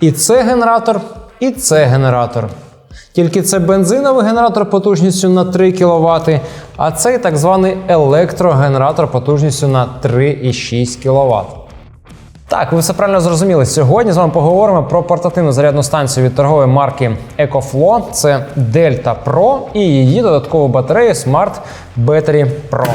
І це генератор, і це генератор. Тільки це бензиновий генератор потужністю на 3 кВт, а цей так званий електрогенератор потужністю на 3,6 кВт. Так, ви все правильно зрозуміли. Сьогодні з вами поговоримо про портативну зарядну станцію від торгової марки EcoFlow. Це Delta Pro і її додаткову батарею Smart Battery Pro.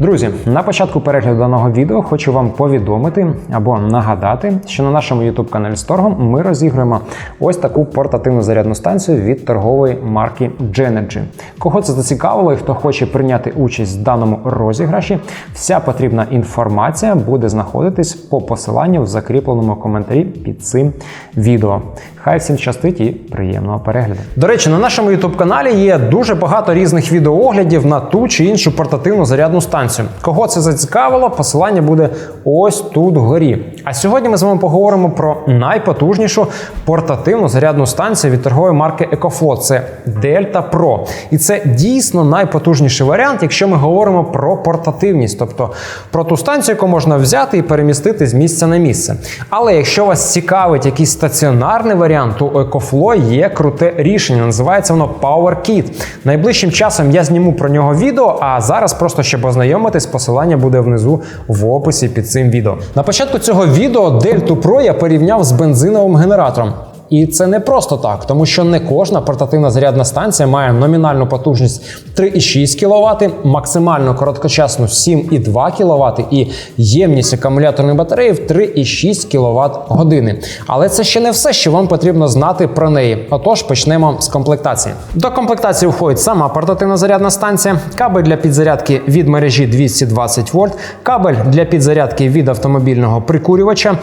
Друзі, на початку перегляду даного відео хочу вам повідомити або нагадати, що на нашому youtube каналі з торгом ми розігруємо ось таку портативну зарядну станцію від торгової марки Genergy. Кого це зацікавило і хто хоче прийняти участь в даному розіграші, вся потрібна інформація буде знаходитись по посиланню в закріпленому коментарі під цим відео. Хай всім щастить і приємного перегляду. До речі, на нашому youtube каналі є дуже багато різних відеооглядів на ту чи іншу портативну зарядну станцію. Кого це зацікавило, посилання буде ось тут вгорі. А сьогодні ми з вами поговоримо про найпотужнішу портативну зарядну станцію від торгової марки EcoFlow. Це Delta Pro. І це дійсно найпотужніший варіант, якщо ми говоримо про портативність, тобто про ту станцію, яку можна взяти і перемістити з місця на місце. Але якщо вас цікавить якийсь стаціонарний варіант, то у EcoFlow є круте рішення. Називається воно PowerKit. Найближчим часом я зніму про нього відео, а зараз просто щоб ознайомитись, посилання буде внизу в описі під цим відео. На початку цього відео Delta Pro я порівняв з бензиновим генератором. І це не просто так, тому що не кожна портативна зарядна станція має номінальну потужність 3,6 кВт, максимальну короткочасну 7,2 кВт і ємність акумуляторної батареї в 3,6 кВт години. Але це ще не все, що вам потрібно знати про неї. Отож, почнемо з комплектації. До комплектації входить сама портативна зарядна станція, кабель для підзарядки від мережі 220 вольт, кабель для підзарядки від автомобільного прикурювача.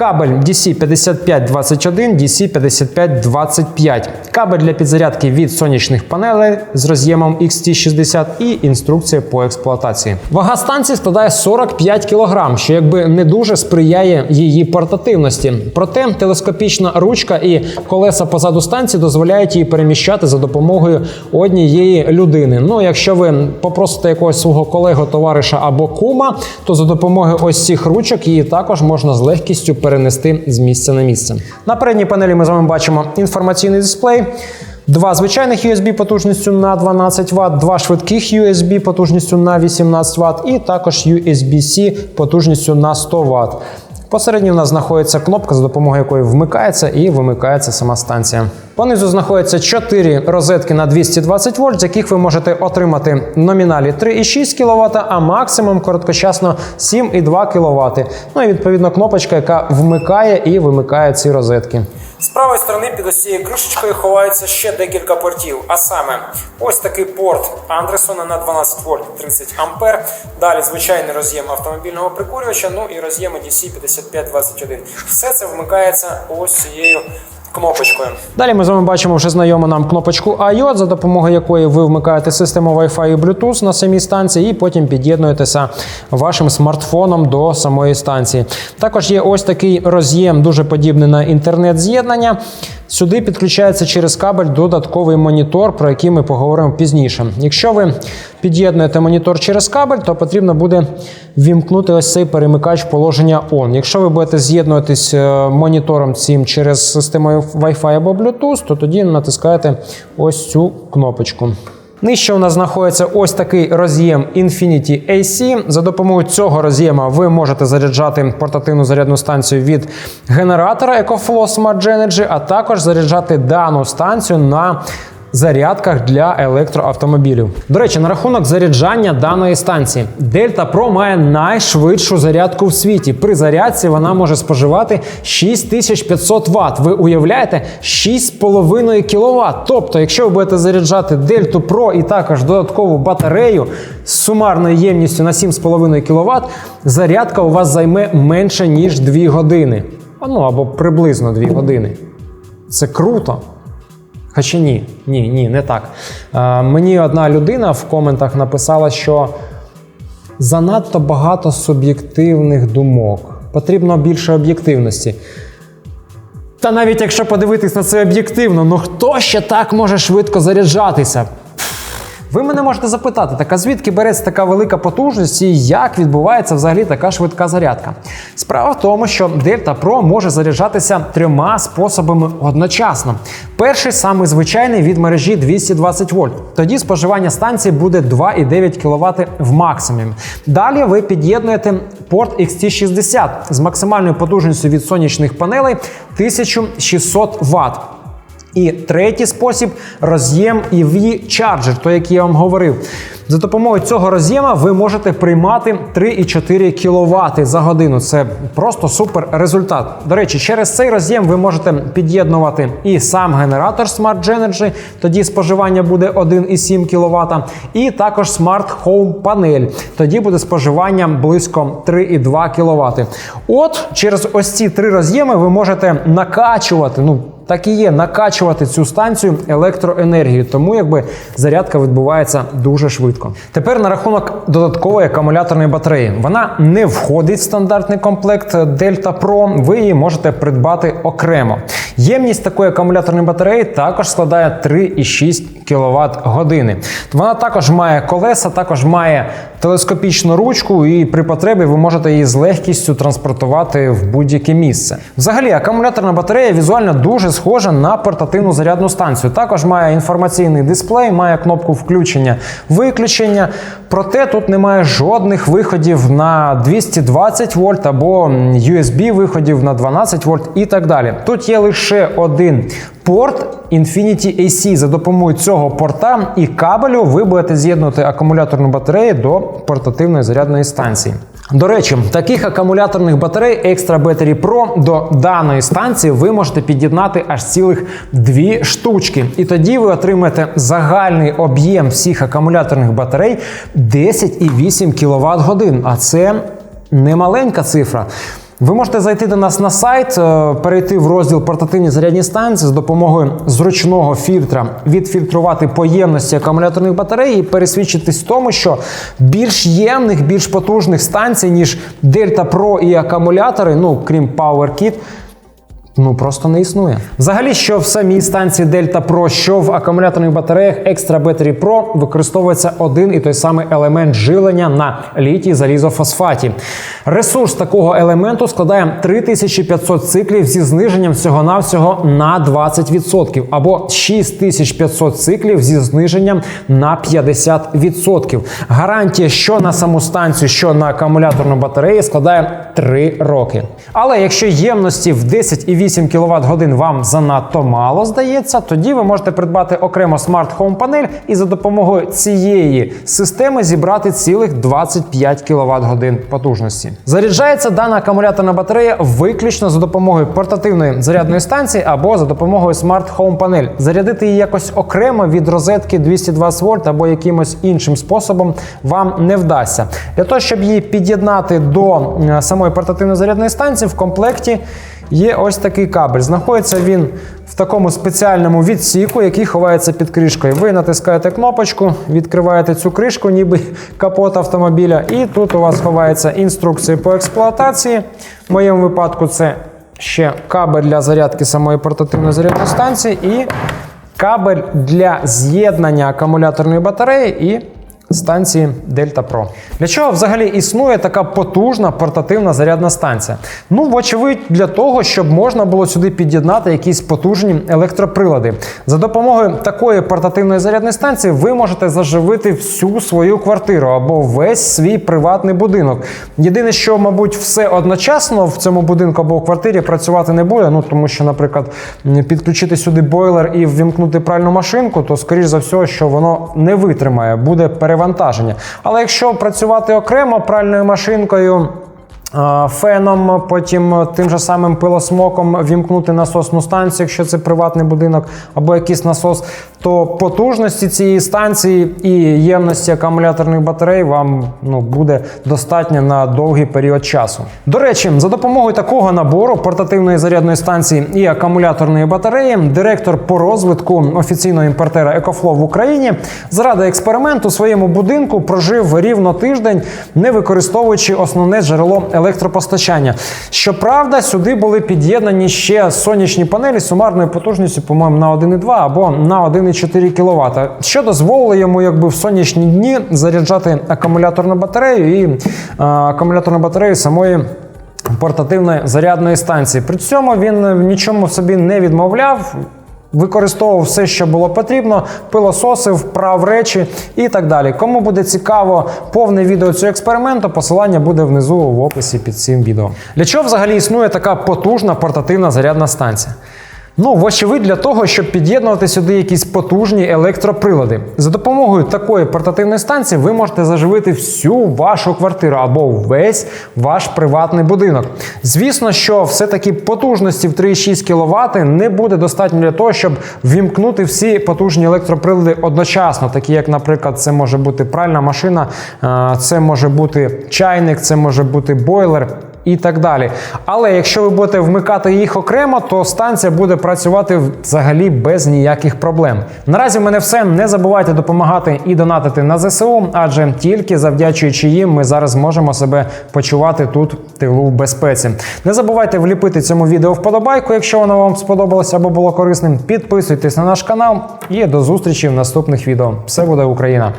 Кабель DC5521, DC5525, кабель для підзарядки від сонячних панелей з роз'ємом XT60 і інструкція по експлуатації. Вага станції складає 45 кг, що якби не дуже сприяє її портативності. Проте телескопічна ручка і колеса позаду станції дозволяють її переміщати за допомогою однієї людини. Ну, якщо ви попросите якогось свого колегу, товариша або кума, то за допомогою ось цих ручок її також можна з легкістю перенести з місця на місце. На передній панелі ми з вами бачимо інформаційний дисплей. Два звичайних USB потужністю на 12 Вт, два швидких USB потужністю на 18 Вт і також USB-C потужністю на 100 Вт. Посередньо в нас знаходиться кнопка, за допомогою якої вмикається і вимикається сама станція. Понизу знаходяться 4 розетки на 220 вольт, з яких ви можете отримати номіналі 3,6 кВт, а максимум короткочасно 7,2 кВт. Ну і відповідно кнопочка, яка вмикає і вимикає ці розетки. З правої сторони під ось цією кришечкою ховається ще декілька портів. А саме ось такий порт Андресона на 12 вольт 30 ампер. Далі звичайний роз'єм автомобільного прикурювача, ну і роз'єм DC 5521. Все це вмикається ось цією кнопочкою. Далі ми з вами бачимо вже знайому нам кнопочку IOT, за допомогою якої ви вмикаєте систему Wi-Fi і Bluetooth на самій станції, і потім під'єднуєтеся вашим смартфоном до самої станції. Також є ось такий роз'єм, дуже подібний на інтернет-з'єднання. Сюди підключається через кабель додатковий монітор, про який ми поговоримо пізніше. Якщо ви під'єднуєте монітор через кабель, то потрібно буде вімкнути ось цей перемикач положення ON. Якщо ви будете з'єднуватись е, монітором цим через систему Wi-Fi або Bluetooth, то тоді натискаєте ось цю кнопочку. Нижче у нас знаходиться ось такий роз'єм Infinity AC. За допомогою цього роз'єма ви можете заряджати портативну зарядну станцію від генератора EcoFlow Smart Energy, а також заряджати дану станцію на зарядках для електроавтомобілів. До речі, на рахунок заряджання даної станції Delta Pro має найшвидшу зарядку в світі. При зарядці вона може споживати 6500 Вт. Ви уявляєте 6,5 кВт. Тобто, якщо ви будете заряджати Delta Pro і також додаткову батарею з сумарною ємністю на 7,5 кВт, зарядка у вас займе менше ніж 2 години. Ну або приблизно 2 години. Це круто. Хоча ні, ні, ні, не так. Е, мені одна людина в коментах написала, що занадто багато суб'єктивних думок. Потрібно більше об'єктивності. Та навіть якщо подивитись на це об'єктивно, ну хто ще так може швидко заряджатися? Ви мене можете запитати, так а звідки береться така велика потужність і як відбувається взагалі така швидка зарядка? Справа в тому, що Delta Pro може заряджатися трьома способами одночасно. Перший самий звичайний від мережі 220 вольт. Тоді споживання станції буде 2,9 кВт в максимумі. Далі ви під'єднуєте порт XT60 з максимальною потужністю від сонячних панелей 1600 Вт. І третій спосіб роз'єм EV Charger, той, який я вам говорив. За допомогою цього роз'єма ви можете приймати 3,4 кВт за годину. Це просто супер результат. До речі, через цей роз'єм ви можете під'єднувати і сам генератор Smart Energy, тоді споживання буде 1,7 кВт, і також Smart Home панель. Тоді буде споживання близько 3,2 кВт. От через ось ці три роз'єми ви можете накачувати. ну, так і є накачувати цю станцію електроенергією, тому якби зарядка відбувається дуже швидко. Тепер на рахунок додаткової акумуляторної батареї. Вона не входить в стандартний комплект Delta Pro. Ви її можете придбати окремо. Ємність такої акумуляторної батареї також складає 3,6 кВт години. Вона також має колеса, також має телескопічну ручку, і при потребі ви можете її з легкістю транспортувати в будь-яке місце. Взагалі, акумуляторна батарея візуально дуже схожа на портативну зарядну станцію. Також має інформаційний дисплей, має кнопку включення виключення. Проте тут немає жодних виходів на 220 вольт або USB виходів на 12 вольт і так далі. Тут є лише один порт Infinity AC. За допомогою цього порта і кабелю ви будете з'єднувати акумуляторну батарею до портативної зарядної станції. До речі, таких акумуляторних батарей Extra Battery Pro до даної станції ви можете під'єднати аж цілих дві штучки. І тоді ви отримаєте загальний об'єм всіх акумуляторних батарей 10,8 кВт годин. А це немаленька цифра. Ви можете зайти до нас на сайт, е, перейти в розділ портативні зарядні станції з допомогою зручного фільтра, відфільтрувати поємності акумуляторних батарей і пересвідчитись в тому, що більш ємних, більш потужних станцій, ніж Delta Pro і акумулятори, ну крім PowerKit, Ну просто не існує. Взагалі, що в самій станції Delta Pro, що в акумуляторних батареях Extra Battery Pro використовується один і той самий елемент живлення на літій залізофосфаті. Ресурс такого елементу складає 3500 циклів зі зниженням всього-навсього на 20% або 6500 циклів зі зниженням на 50%. Гарантія, що на саму станцію, що на акумуляторну батарею, складає 3 роки. Але якщо ємності в 10,8 кВт годин вам занадто мало здається, тоді ви можете придбати окремо Home панель і за допомогою цієї системи зібрати цілих 25 кВт годин потужності. Заряджається дана акумуляторна батарея виключно за допомогою портативної зарядної станції або за допомогою Smart Home панель. Зарядити її якось окремо від розетки 220 вольт або якимось іншим способом вам не вдасться. Для того, щоб її під'єднати до е, самої портативної зарядної станції, в комплекті є ось такий кабель. Знаходиться він в такому спеціальному відсіку, який ховається під кришкою. Ви натискаєте кнопочку, відкриваєте цю кришку, ніби капот автомобіля, і тут у вас ховається інструкція по експлуатації. В моєму випадку це ще кабель для зарядки самої портативної зарядної станції і кабель для з'єднання акумуляторної батареї і станції Delta Pro. Для чого взагалі існує така потужна портативна зарядна станція? Ну, вочевидь, для того, щоб можна було сюди під'єднати якісь потужні електроприлади. За допомогою такої портативної зарядної станції ви можете заживити всю свою квартиру або весь свій приватний будинок. Єдине, що, мабуть, все одночасно в цьому будинку або в квартирі працювати не буде. Ну тому що, наприклад, підключити сюди бойлер і ввімкнути пральну машинку, то скоріш за все, що воно не витримає, буде перевантаження. Але якщо працювати окремо пральною машинкою. Феном, потім тим же самим пилосмоком вімкнути насосну станцію, якщо це приватний будинок або якийсь насос, то потужності цієї станції і ємності акумуляторних батарей вам ну, буде достатньо на довгий період часу. До речі, за допомогою такого набору портативної зарядної станції і акумуляторної батареї, директор по розвитку офіційного імпортера EcoFlow в Україні заради експерименту у своєму будинку прожив рівно тиждень, не використовуючи основне джерело електропостачання. Щоправда, сюди були під'єднані ще сонячні панелі сумарною потужністю, по-моєму, на 1,2 або на 1,4 кВт, що дозволило йому якби в сонячні дні заряджати акумуляторну батарею і е, акумуляторну батарею самої. Портативної зарядної станції. При цьому він в нічому собі не відмовляв. Використовував все, що було потрібно, пилососив, прав речі і так далі. Кому буде цікаво повне відео цього експерименту, посилання буде внизу в описі під цим відео. Для чого взагалі існує така потужна портативна зарядна станція? Ну, вочевидь, для того, щоб під'єднувати сюди якісь потужні електроприлади. За допомогою такої портативної станції ви можете заживити всю вашу квартиру або весь ваш приватний будинок. Звісно, що все-таки потужності в 3,6 кВт не буде достатньо для того, щоб вімкнути всі потужні електроприлади одночасно, такі як, наприклад, це може бути пральна машина, е, це може бути чайник, це може бути бойлер і так далі. Але якщо ви будете вмикати їх окремо, то станція буде працювати взагалі без ніяких проблем. Наразі в мене все. Не забувайте допомагати і донатити на ЗСУ, адже тільки завдячуючи їм, ми зараз можемо себе почувати тут в тилу в безпеці. Не забувайте вліпити цьому відео вподобайку, якщо воно вам сподобалося або було корисним. Підписуйтесь на наш канал і до зустрічі в наступних відео. Все буде Україна!